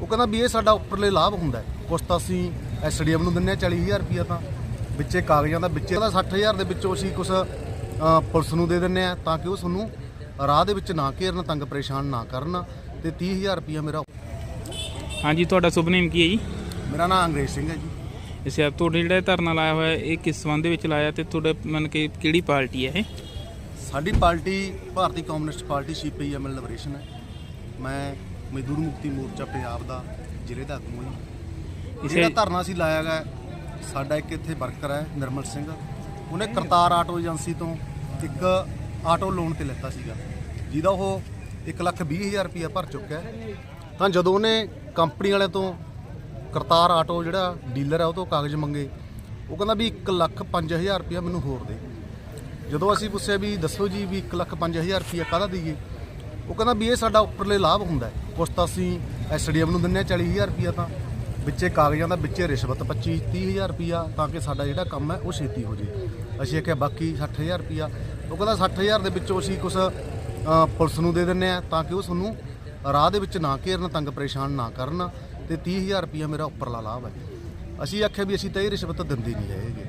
ਉਹ ਕਹਿੰਦਾ ਵੀ ਇਹ ਸਾਡਾ ਉੱਪਰਲੇ ਲਾਭ ਹੁੰਦਾ ਹੈ। ਕੁਛ ਤਾਂ ਅਸੀਂ ਐਸਡੀਐਮ ਨੂੰ ਦਿੰਨੇ ਆ 40000 ਰੁਪਇਆ ਤਾਂ। ਵਿੱਚੇ ਕਾਗਜ਼ਾਂ ਦਾ ਵਿੱਚੇ ਦਾ 60000 ਦੇ ਵਿੱਚੋਂ ਅਸੀਂ ਕੁਛ ਪੁਲਿਸ ਨੂੰ ਦੇ ਦਿੰਨੇ ਆ ਤਾਂ ਕਿ ਉਹ ਤੁਹਾਨੂੰ ਰਾਹ ਦੇ ਵਿੱਚ ਨਾ ਘੇਰਨ ਤੰਗ ਪਰੇਸ਼ਾਨ ਨਾ ਕਰਨ ਤੇ 30000 ਰੁਪਇਆ ਮੇਰਾ ਹਾਂਜੀ ਤੁਹਾਡਾ ਸ਼ੁਭ ਨੇਮ ਕੀ ਹੈ ਜੀ? ਮੇਰਾ ਨਾਮ ਅੰਗਰੇਜ਼ ਸਿੰਘ ਹੈ ਜੀ। ਅੱਛਾ ਤੁਹਾਡੇ ਜਿਹੜਾ ਇਹ ਧਰਨਾ ਲਾਇਆ ਹੋਇਆ ਇਹ ਕਿਸ ਸੰਬੰਧ ਦੇ ਵਿੱਚ ਲਾਇਆ ਤੇ ਤੁਹਾਡੇ ਮਨ ਕਿ ਕਿਹੜੀ ਪਾਰਟੀ ਹੈ ਇਹ? ਸਾਡੀ ਪਾਰਟੀ ਭਾਰਤੀ ਕਮਿਊਨਿਸਟ ਪਾਰਟੀ ਸੀਪੀਐਮ ਲਿਬਰੇਸ਼ਨ ਹੈ। ਮੈਂ ਮਜ਼ਦੂਰ ਮੁਕਤੀ ਮੋਰਚਾ ਪੰਜਾਬ ਦਾ ਜ਼ਿਲ੍ਹੇ ਦਾ ਆਗੂ ਹਾਂ। ਜਿਹੜਾ ਇਸੇ ਧਰਨਾ ਸੀ ਲਾਇਆ ਗਿਆ ਸਾਡਾ ਇੱਕ ਇੱਥੇ ਵਰਕਰ ਹੈ ਨਿਰਮਲ ਸਿੰਘ। ਉਹਨੇ ਕਰਤਾਰ ਆਟੋ ਏਜੰਸੀ ਤੋਂ ਇੱਕ ਆਟੋ ਲੋਨ ਤੇ ਲਿੱਤਾ ਸੀਗਾ। ਜਿਹਦਾ ਉਹ 120000 ਰੁਪਇਆ ਭਰ ਚੁੱਕਾ ਹੈ। ਤਾਂ ਜਦੋਂ ਉਹਨੇ ਕੰਪਨੀ ਵਾਲੇ ਤੋਂ ਕਰਤਾਰ ਆਟੋ ਜਿਹੜਾ ਡੀਲਰ ਹੈ ਉਹ ਤੋਂ ਕਾਗਜ਼ ਮੰਗੇ ਉਹ ਕਹਿੰਦਾ ਵੀ 105000 ਰੁਪਇਆ ਮੈਨੂੰ ਹੋਰ ਦੇ। ਜਦੋਂ ਅਸੀਂ ਪੁੱਛਿਆ ਵੀ ਦੱਸੋ ਜੀ ਵੀ 105000 ਰੁਪਇਆ ਕਾਹਦਾ ਦਈਏ ਉਹ ਕਹਿੰਦਾ ਵੀ ਇਹ ਸਾਡਾ ਉੱਪਰਲੇ ਲਾਭ ਹੁੰਦਾ ਹੈ। ਕੁਛ ਤਾਂ ਅਸੀਂ ਐਸਡੀਐਮ ਨੂੰ ਦਿੰਨੇ ਆ 40000 ਰੁਪਇਆ ਤਾਂ। ਵਿੱਚੇ ਕਾਗਜ਼ਾਂ ਦਾ ਵਿੱਚੇ ਰਿਸ਼ਵਤ 25 30000 ਰੁਪਇਆ ਤਾਂ ਕਿ ਸਾਡਾ ਜਿਹੜਾ ਕੰਮ ਹੈ ਉਹ ਛੇਤੀ ਹੋ ਜੇ। ਅਸੀਂ ਕਿਹਾ ਬਾਕੀ 60000 ਰੁਪਇਆ ਉਹ ਕਹਿੰਦਾ 60000 ਦੇ ਵਿੱਚੋਂ ਅਸੀਂ ਕੁਛ ਪੁਲਿਸ ਨੂੰ ਦੇ ਦਿੰਨੇ ਆ ਤਾਂ ਕਿ ਉਹ ਤੁਹਾਨੂੰ ਰਾਹ ਦੇ ਵਿੱਚ ਨਾ ਘੇਰਨ, ਤੰਗ ਪਰੇਸ਼ਾਨ ਨਾ ਕਰਨ ਤੇ 30000 ਰੁਪਇਆ ਮੇਰਾ ਉੱਪਰਲਾ ਲਾਭ ਹੈ। ਅਸੀਂ ਆਖਿਆ ਵੀ ਅਸੀਂ ਤਾਂ ਇਹ ਰਿਸ਼ਵਤ ਦਿੰਦੇ ਨਹੀਂ ਹੈਗੇ।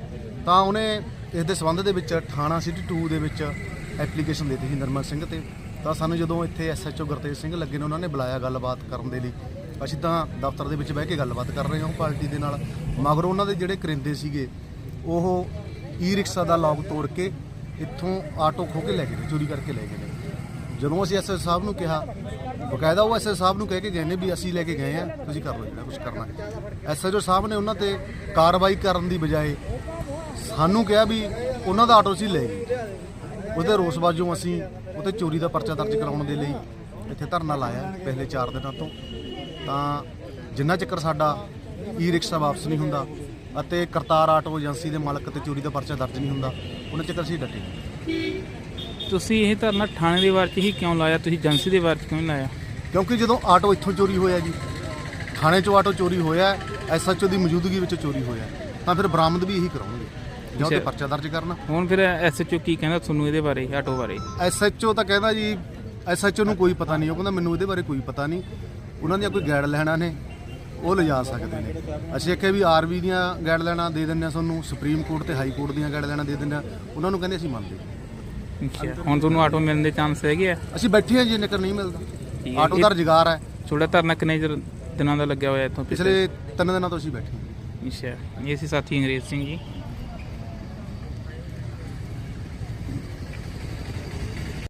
ਤਾਂ ਉਹਨੇ ਇਸ ਦੇ ਸੰਬੰਧ ਦੇ ਵਿੱਚ, ਥਾਣਾ ਸਿਟੀ 2 ਦੇ ਵਿੱਚ ਐਪਲੀਕੇਸ਼ਨ ਦਿੱਤੀ ਸੀ ਨਰਮਲ ਸਿੰਘ ਤੇ। ਤਾਂ ਸਾਨੂੰ ਜਦੋਂ ਇੱਥੇ ਐਸਐਚਓ ਗੁਰਤੇਜ ਸਿੰਘ ਲੱਗੇ ਨੇ, ਉਹਨਾਂ ਨੇ ਬੁਲਾਇਆ ਗੱਲਬਾਤ ਕਰਨ ਦੇ ਲਈ। ਅਸੀਂ ਤਾਂ ਦਫ਼ਤਰ ਦੇ ਵਿੱਚ ਬਹਿ ਕੇ ਗੱਲਬਾਤ ਕਰ ਰਹੇ ਹਾਂ ਪਾਰਟੀ ਦੇ ਨਾਲ। ਮਗਰ ਉਹਨਾਂ ਦੇ ਜਿਹੜੇ ਕਰਿੰਦੇ ਸੀਗੇ, ਉਹ ਈ ਰਿਕਸ਼ਾ ਦਾ ਲੌਕ ਤੋੜ ਕੇ ਇੱਥੋਂ ਆਟੋ ਖੋ ਕੇ ਲੈ ਗਏ ਨੇ, ਚੋਰੀ ਕਰਕੇ ਲੈ ਗਏ ਨੇ। ਜਦੋਂ ਅਸੀਂ ਐਸਐਸ ਸਾਹਿਬ ਨੂੰ ਕਿਹਾ, ਬਕਾਇਦਾ ਉਹ ਐਸਐਸ ਸਾਹਿਬ ਨੂੰ ਕਹਿ ਕੇ ਗਏ ਨੇ ਵੀ ਅਸੀਂ ਲੈ ਕੇ ਗਏ ਆ ਤੁਸੀਂ ਕਰ ਲਓ ਜਿਹੜਾ ਕੁਝ ਕਰਨਾ ਐਸਐਚਓ ਸਾਹਿਬ ਨੇ ਉਹਨਾਂ ਤੇ ਕਾਰਵਾਈ ਕਰਨ ਦੀ ਬਜਾਏ ਸਾਨੂੰ ਕਿਹਾ ਵੀ ਉਹਨਾਂ ਦਾ ਆਟੋ ਸੀ ਲੈ ਗਏ। ਉਹਦੇ ਰੋਸ ਵਜੋਂ ਅਸੀਂ ਉਹਤੇ ਚੋਰੀ ਦਾ ਪਰਚਾ ਦਰਜ ਕਰਾਉਣ ਦੇ ਲਈ ਇੱਥੇ ਧਰਨਾ ਲਾਇਆ ਪਿਛਲੇ 4 ਦਿਨਾਂ ਤੋਂ। ਤਾਂ ਜਿੰਨਾ ਚੱਕਰ ਸਾਡਾ ਈ ਰਿਕਸ਼ਾ ਵਾਪਸ ਨਹੀਂ ਹੁੰਦਾ ਅਤੇ ਕਰਤਾਰ ਆਟੋ ਏਜੰਸੀ ਦੇ ਮਾਲਕ ਤੇ ਚੋਰੀ ਦਾ ਪਰਚਾ ਦਰਜ ਨਹੀਂ ਹੁੰਦਾ ਉਹਨਾਂ ਚੱਕਰ ਅਸੀਂ ਡਟੇ। ਤੁਸੀਂ ਇਹ ਧਰਨਾ ਥਾਣੇ ਦੇ ਵਾਰ 'ਚ ਹੀ ਕਿਉਂ ਲਾਇਆ? ਤੁਸੀਂ ਏਜੰਸੀ ਦੇ ਵਾਰ 'ਚ ਕਿਉਂ ਨਹੀਂ ਲਾਇਆ? ਕਿਉਂਕਿ ਜਦੋਂ ਆਟੋ ਇੱਥੋਂ ਚੋਰੀ ਹੋਇਆ ਜੀ ਥਾਣੇ 'ਚੋਂ ਆਟੋ ਚੋਰੀ ਹੋਇਆ ਐਸਐਚਓ ਦੀ ਮੌਜੂਦਗੀ ਵਿੱਚ ਚੋਰੀ ਹੋਇਆ ਤਾਂ ਫਿਰ ਬਰਾਮਦ ਵੀ ਇਹੀ ਕਰਾਉਣਗੇ। ਜਾਂ ਅੱਛਾ। ਪਰਚਾ ਦਰਜ ਕਰਨਾ। ਹੁਣ ਫਿਰ ਐਸਐਚਓ ਕੀ ਕਹਿੰਦਾ ਤੁਹਾਨੂੰ ਇਹਦੇ ਬਾਰੇ ਆਟੋ ਬਾਰੇ? ਐਸਐਚਓ ਤਾਂ ਕਹਿੰਦਾ ਜੀ ਐਸਐਚਓ ਨੂੰ ਕੋਈ ਪਤਾ ਨਹੀਂ ਉਹ ਕਹਿੰਦਾ ਮੈਨੂੰ ਇਹਦੇ ਬਾਰੇ ਕੋਈ ਪਤਾ ਨਹੀਂ। ਉਹਨਾਂ ਦੀਆਂ ਕੋਈ ਗਾਈਡ ਲੈਣਾ ਨੇ ਉਹ ਲਿਜਾ ਸਕਦੇ ਨੇ। ਅਸੀਂ ਆਖਿਆ ਵੀ ਆਰਵੀ ਦੀਆਂ ਗਾਈਡ ਲੈਣਾ ਦੇ ਦਿੰਦੇ ਆ ਤੁਹਾਨੂੰ ਸੁਪਰੀਮ ਕੋਰਟ ਤੇ ਹਾਈ ਕੋਰਟ ਦੀਆਂ ਗਾਈਡ ਲੈਣਾ ਦੇ ਦਿੰਦੇ ਆ ਉਹਨਾਂ ਨੂੰ ਕਹਿੰਦੇ ਅਸੀਂ ਮੰਨਦੇ। ਅੱਛਾ ਹੁਣ ਤੁਹਾਨੂੰ ਆਟੋ ਮਿਲਣ ਦੇ ਚਾਂਸ ਹੈਗੇ ਆ? ਅਸੀਂ ਬੈਠੇ ਹਾਂ ਜੀ ਨਿਕਰ ਨਹੀਂ ਮਿਲਦਾ। ਹੈ। ਆਟੋ ਦਾ ਰੁਜ਼ਗਾਰ ਹੈ। ਤੁਹਾਡਾ ਧਰਨਾ ਕਿੰਨੇ ਚਿਰ ਦਿਨਾਂ ਦਾ ਲੱਗਿਆ ਹੋਇਆ ਇੱਥੋਂ ਪਿਛਲੇ ਤਿੰਨ ਦਿਨਾਂ ਤੋਂ ਅਸੀਂ ਬੈਠੇ ਹਾਂ। ਅੱਛਾ ਇਹ ਸੀ ਸਾਥੀ ਅੰਗਰੇਜ਼ ਸਿੰਘ ਜੀ।